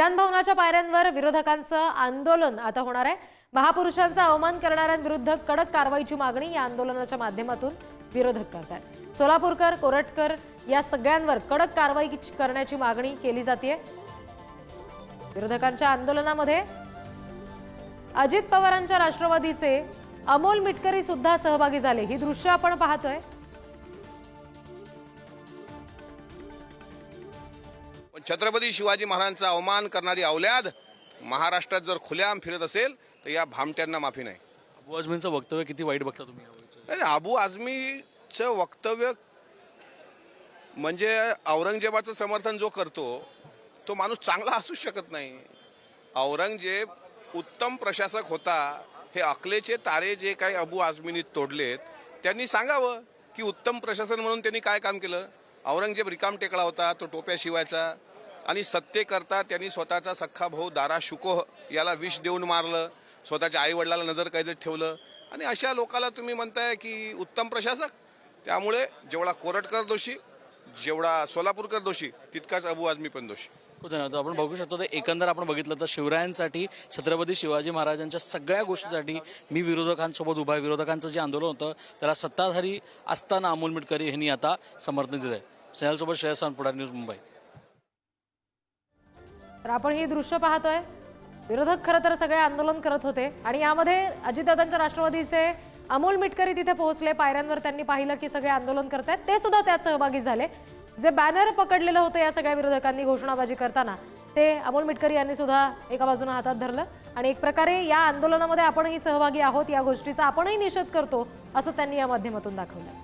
विधानभवनाच्या पायऱ्यांवर विरोधकांचं आंदोलन आता होणार आहे. महापुरुषांचा अवमान करणाऱ्यांविरुद्ध कडक कारवाईची मागणी या आंदोलनाच्या माध्यमातून विरोधक करतात सोलापूरकर कोरटकर या सगळ्यांवर कडक कारवाई करण्याची मागणी केली जाते विरोधकांच्या आंदोलनामध्ये अजित पवारांच्या राष्ट्रवादीचे अमोल मिटकरी सुद्धा सहभागी झाले. ही दृश्य आपण पाहतोय. छत्रपती शिवाजी महाराजांचा अवमान करणारी अवल्याद महाराष्ट्रात जर खुलेआम फिरत असेल तर या भामट्यांना माफी नाही. अबू आझमींचं वक्तव्य किती वाईट बघता तुम्ही यावेळचं? अरे अबू आझमीचं वक्तव्य म्हणजे औरंगजेबाचं समर्थन जो करतो तो माणूस चांगला असू शकत नाही. औरंगजेब उत्तम प्रशासक होता. हे अकलेचे तारे जे काही अबू आझमींनी तोडलेत त्यांनी सांगावं की उत्तम प्रशासन म्हणून त्यांनी काय काम केलं? औरंगजेब रिकाम टेकला होता तो टोप्या शिवायचा आणि सत्तेकरता त्यांनी स्वतःचा सख्खा भाऊ दारा शुको याला विष देऊन मारलं स्वतःच्या आईवडिलाला नजर कैदेत ठेवलं. आणि अशा लोकाला तुम्ही म्हणताय की उत्तम प्रशासक त्यामुळे जेवढा कोरटकर दोषी जेवढा सोलापूरकर दोषी तितकाच अबू आजमी पण दोषी. हो धन्यवाद. आपण बघू शकतो तर एकंदर आपण बघितलं तर शिवरायांसाठी छत्रपती शिवाजी महाराजांच्या सगळ्या गोष्टीसाठी मी विरोधकांसोबत उभा आहे. विरोधकांचं जे आंदोलन होतं त्याला सत्ताधारी असताना अमोल मिटकरी यांनी आता समर्थन दिलं आहे स्नेहलसोबत श्रेयसान पुढार न्यूज मुंबई. तर आपण ही दृश्य पाहतोय. विरोधक खरं तर सगळे आंदोलन करत होते आणि यामध्ये अजितदादांच्या राष्ट्रवादीचे अमोल मिटकरी तिथे पोहोचले. पायऱ्यांवर त्यांनी पाहिलं की सगळे आंदोलन करतायत. ते सुद्धा त्यात सहभागी झाले. जे बॅनर पकडलेलं होतं या सगळ्या विरोधकांनी घोषणाबाजी करताना ते अमोल मिटकरी यांनी सुद्धा एका बाजूने हातात धरलं. आणि एक प्रकारे या आंदोलनामध्ये आपणही सहभागी आहोत या गोष्टीचा आपणही निषेध करतो असं त्यांनी या माध्यमातून दाखवलं.